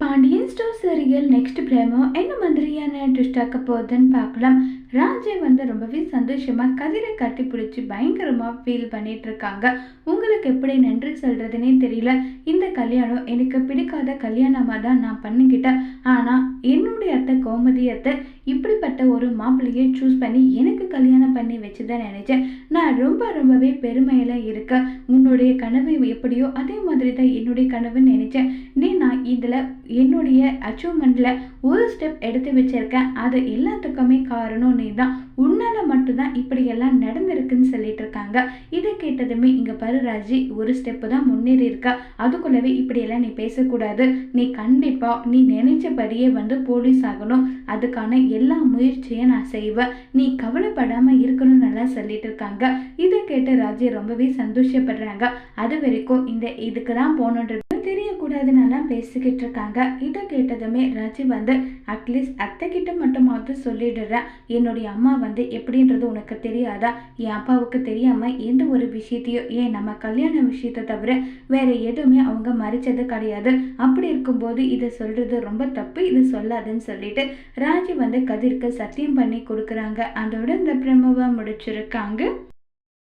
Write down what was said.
Pandian store serial next promo என்ன மாதிரியான twist ஆக்க போகுதுன்னு பார்க்கலாம். ராஜே வந்து ரொம்பவே சந்தோஷமா கதிரை கட்டி பிடிச்சி பயங்கரமா ஃபீல் பண்ணிட்டு இருக்காங்க. உங்களுக்கு எப்படி நன்றி சொல்கிறதுனே தெரியல. இந்த கல்யாணம் எனக்கு பிடிக்காத கல்யாணமாக தான் நான் பண்ணிக்கிட்டேன். ஆனால் என்னுடைய அத்தை கோமதி அத்தை இப்படிப்பட்ட ஒரு மாப்பிள்ளையை சூஸ் பண்ணி எனக்கு கல்யாணம் பண்ணி வச்சுதான் நினைச்சேன். நான் ரொம்ப ரொம்பவே பெருமையில் இருக்கேன். உன்னுடைய கனவு எப்படியோ அதே மாதிரி தான் என்னுடைய கனவுன்னு நினைச்சேன். நீ நான் இதில் என்னுடைய அச்சீவ்மெண்ட்டில் ஒரு ஸ்டெப் எடுத்து வச்சிருக்கேன். அது எல்லாத்துக்குமே காரணம் நீ தான் உன்னால மட்டும்தான் இப்படியெல்லாம் நடந்திருக்குன்னு சொல்லிட்டு இருக்காங்க. இதை கேட்டதுமே இங்கே பரு ராஜி ஒரு ஸ்டெப்பு தான் முன்னேறி இருக்கா? அதுக்குள்ளவே இப்படியெல்லாம் நீ பேசக்கூடாது. நீ கண்டிப்பா நீ நினைச்சபடியே வந்து போலீஸ் ஆகணும். அதுக்கான எல்லா முயற்சியும் நான் செய்வேன். நீ கவலைப்படாம இருக்கணும்னு நல்லா சொல்லிட்டு இருக்காங்க. இதை கேட்டு ராஜி ரொம்பவே சந்தோஷப்படுறாங்க. அது வரைக்கும் இந்த இதுக்கு தான் போகணுன்ற தெரியக்கூடாதுன்னெல்லாம் பேசிக்கிட்டு இருக்காங்க இதை கேட்டதுமே ராஜி வந்து அட்லீஸ்ட் அத்தை கிட்ட மட்டுமாவது சொல்லிடுறேன். என்னுடைய அம்மா வந்து எப்படின்றது உனக்கு தெரியாதா? என் அப்பாவுக்கு தெரியாம எந்த ஒரு விஷயத்தையும் ஏன் நம்ம கல்யாண விஷயத்தை தவிர வேற எதுவுமே அவங்க மறைச்சது கிடையாது. அப்படி இருக்கும்போது இதை சொல்றது ரொம்ப தப்பு. இதை சொல்லாதுன்னு சொல்லிட்டு ராஜி வந்து கதிர்க்கு சத்தியம் பண்ணி கொடுக்குறாங்க. அதோட இந்த பிரமவை முடிச்சிருக்காங்க.